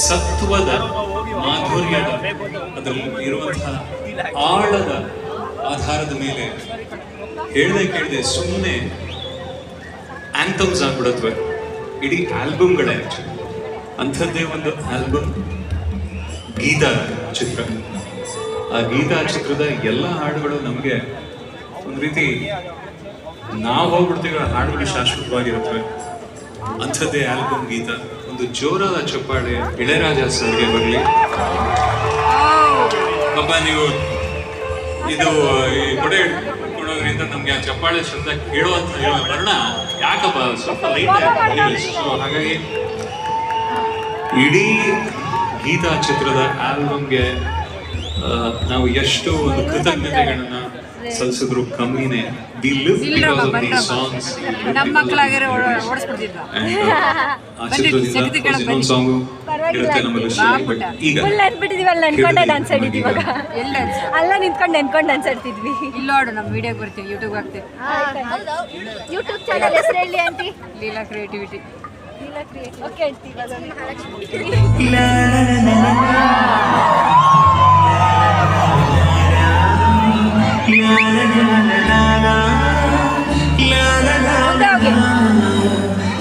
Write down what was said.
ಸತ್ವದ ಮಾಧುರ್ಯದ ಅದರಲ್ಲಿ ಇರುವಂತಹ ಆಳದ ಆಧಾರದ ಮೇಲೆ ಹೇಳದೆ ಕೇಳದೆ ಸುಮ್ಮನೆ ಆಂಥಮ್ಸ್ ಆಗ್ಬಿಡತ್ವೆ. ಇಡೀ ಆಲ್ಬಮ್ಗಳೇ ಅಂಥದ್ದೇ ಒಂದು ಆಲ್ಬಮ್ ಗೀತಾ ಚಿತ್ರ. ಆ ಗೀತಾ ಚಿತ್ರದ ಎಲ್ಲ ಹಾಡುಗಳು ನಮಗೆ ಒಂದು ರೀತಿ ನಾವು ಹೋಗ್ಬಿಡ್ತೀವಿ ಹಾಡುಗಳು ಶಾಶ್ವತವಾಗಿರುತ್ತವೆ ಅಂಥದ್ದೇ ಆಲ್ಬಮ್ ಗೀತ. ಒಂದು ಜೋರಾದ ಚಪ್ಪಾಳೆ ಇಳೆರಾಜ ಸರ್ಗೆ ಬರಲಿ. ಪಾಪ ನೀವು ಇದು ಈ ಕೊಡೆ ಕೊಡೋದ್ರಿಂದ ನಮ್ಗೆ ಆ ಚಪ್ಪಾಳೆ ಶಬ್ದ ಕೇಳುವಂತ ವರ್ಣ ಯಾಕಪ್ಪ ಸ್ವಲ್ಪ ಲೈಟ್ ಸೊ ಹಾಗಾಗಿ ಇಡೀ ಗೀತಾ ಚಿತ್ರದ ಆಲ್ಬಮ್ಗೆ ನಾವು ಎಷ್ಟು ಒಂದು ಕೃತಜ್ಞತೆಗಳನ್ನ ಸಲ್ಲಿಸಿದ್ರು ಕಮ್ಮಿನೇ. We live because of these songs ನಮ್ಮ ಮಕ್ಕಳಾಗಿರೋ ಓಡಿಸ್ಬಿಡ್ತಿದ್ವ. ಆ ಚಿತ್ರದಿಂದ ಇನ್ನೊಂದು ಸಾಂಗು ಇರುತ್ತೆ ನಮ್ಮ ಲಿಸ್ಟಲ್ಲಿ ಬಟ್ ಈಗ ಫುಲ್ ಅನ್ಬಿಟ್ಟಿದೀವಲ್ಲ ಅನ್ಕೊಂಡೆ ಡಾನ್ಸ್ ಆಡಿದ್ವಿ ಇವಾಗ. ಎಲ್ಲ ಅಲ್ಲ ನಿಂತ್ಕೊಂಡು ನೆನ್ಕೊಂಡು ಡಾನ್ಸ್ ಆಡ್ತಿದ್ವಿ. ಇಲ್ಲ ನೋಡು ನಮ್ಮ ವಿಡಿಯೋಗೆ ಬರ್ತೀವಿ ಯೂಟ್ಯೂಬ್ ಹಾಕ್ತೀವಿ. ಯೂಟ್ಯೂಬ್ ಚಾನಲ್ ಹೆಸರು ಹೇಳಿ aunty Leela creativity okay aunty thank